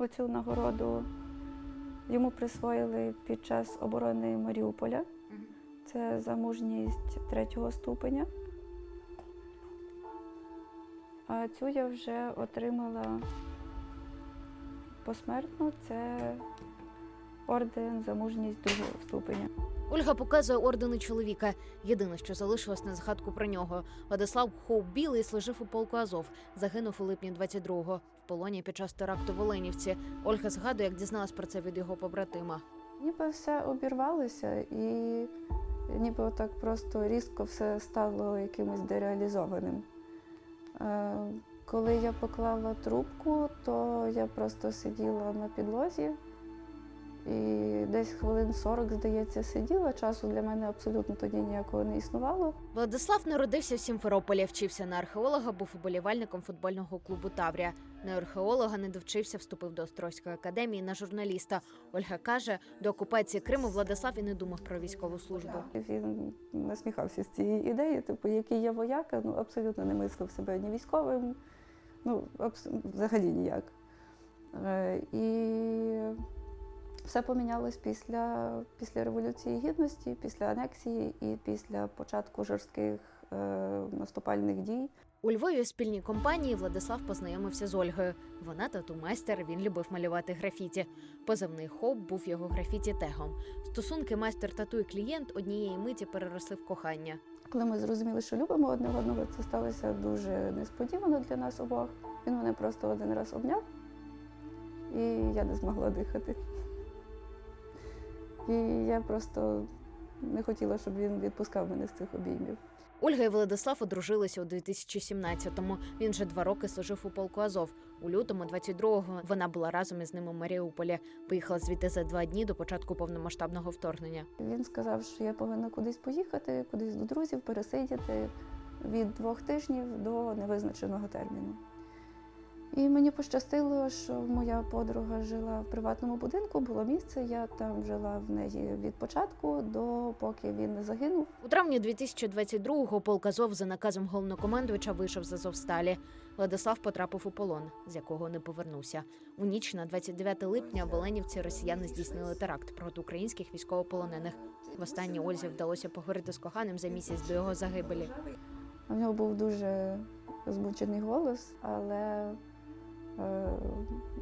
Оцю нагороду йому присвоїли під час оборони Маріуполя. Це за мужність третього ступеня. А цю я вже отримала посмертно. Це орден за мужність другого ступеня. Ольга показує ордени чоловіка. Єдине, що залишилось на згадку про нього. Владислав Хоуп Білий служив у полку Азов. Загинув у липні 22-го в полоні під час теракту в Оленівці. Ольга згадує, як дізналась про це від його побратима. Ніби все обірвалося, і ніби так просто різко все стало якимось дереалізованим. Е, Коли я поклала трубку, то я просто сиділа на підлозі і десь хвилин 40, здається, сиділа. Часу для мене абсолютно тоді ніякого не існувало. Владислав народився в Сімферополі, вчився на археолога, був уболівальником футбольного клубу Таврія. На археолога не довчився, вступив до Острозької академії на журналіста. Ольга каже, до окупації Криму Владислав і не думав про військову службу. Він насміхався з цієї ідеї, типу, який я вояка, ну абсолютно не мислив себе ні військовим, ну абс- взагалі ніяк. Е, І все помінялось після, після Революції Гідності, після анексії і після початку жорстких е, наступальних дій. У Львові в спільній компанії Владислав познайомився з Ольгою. Вона тату-майстер, він любив малювати графіті. Позивний хоп був його графіті тегом. Стосунки майстер тату і клієнт однієї миті переросли в кохання. Коли ми зрозуміли, що любимо одне одного, це сталося дуже несподівано для нас обох. Він мене просто один раз обняв, і я не змогла дихати. І я просто не хотіла, щоб він відпускав мене з цих обіймів. Ольга і Владислав одружилися у 2017-му. Він вже два роки служив у полку Азов. У лютому 22-го вона була разом із ним у Маріуполі. Поїхала звідти за два дні до початку повномасштабного вторгнення. Він сказав, що я повинна кудись поїхати, кудись до друзів, пересидіти від двох тижнів до невизначеного терміну. І мені пощастило, що моя подруга жила в приватному будинку, було місце. Я там жила в неї від початку до поки він не загинув. У травні 2022-го полк Азов за наказом головнокомандувача вийшов з Азовсталі. Владислав потрапив у полон, з якого не повернувся. У ніч на 29 липня в Оленівці росіяни здійснили теракт проти українських військовополонених. Востаннє Ользі вдалося поговорити з коханим за місяць до його загибелі. У нього був дуже збучений голос, але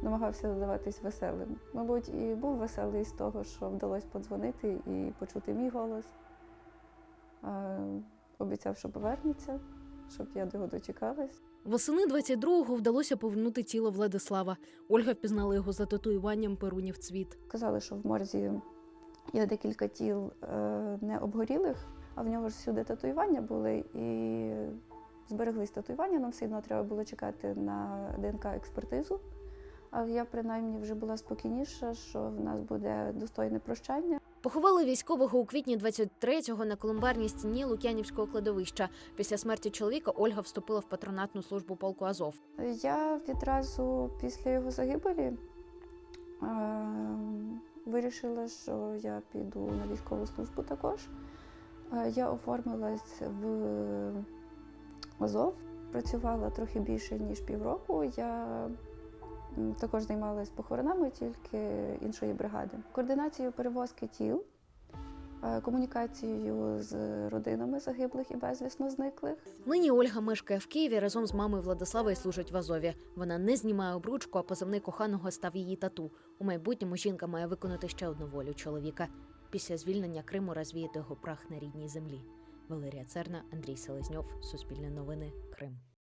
намагався здаватись веселим. Мабуть, і був веселий з того, що вдалося подзвонити і почути мій голос. Е, обіцяв, що повернеться, щоб я до його дочекалась. Восени 22-го вдалося повернути тіло Владислава. Ольга впізнала його за татуюванням перунів цвіт. Казали, що в морзі є декілька тіл е, не обгорілих, а в нього ж всюди татуювання були і збереглись татуювання. Нам все одно треба було чекати на ДНК-експертизу. Але я принаймні вже була спокійніша, що в нас буде достойне прощання. Поховали військового у квітні 23-го на колумбарній стіні Лук'янівського кладовища. Після смерті чоловіка Ольга вступила в патронатну службу полку Азов. Я відразу після його загибелі е, вирішила, що я піду на військову службу також. Е, я оформилась в Азов, працювала трохи більше ніж півроку. Я також займалась похоронами, тільки іншої бригади. Координацією перевозки тіл, е, комунікацією з родинами загиблих і безвісно зниклих. Нині Ольга мешкає в Києві разом з мамою Владислава і служить в Азові. Вона не знімає обручку, а позивний коханого став її тату. У майбутньому жінка має виконати ще одну волю чоловіка. Після звільнення Криму розвіяти його прах на рідній землі. Валерія Церна, Андрій Селезньов, Суспільне новини, Крим.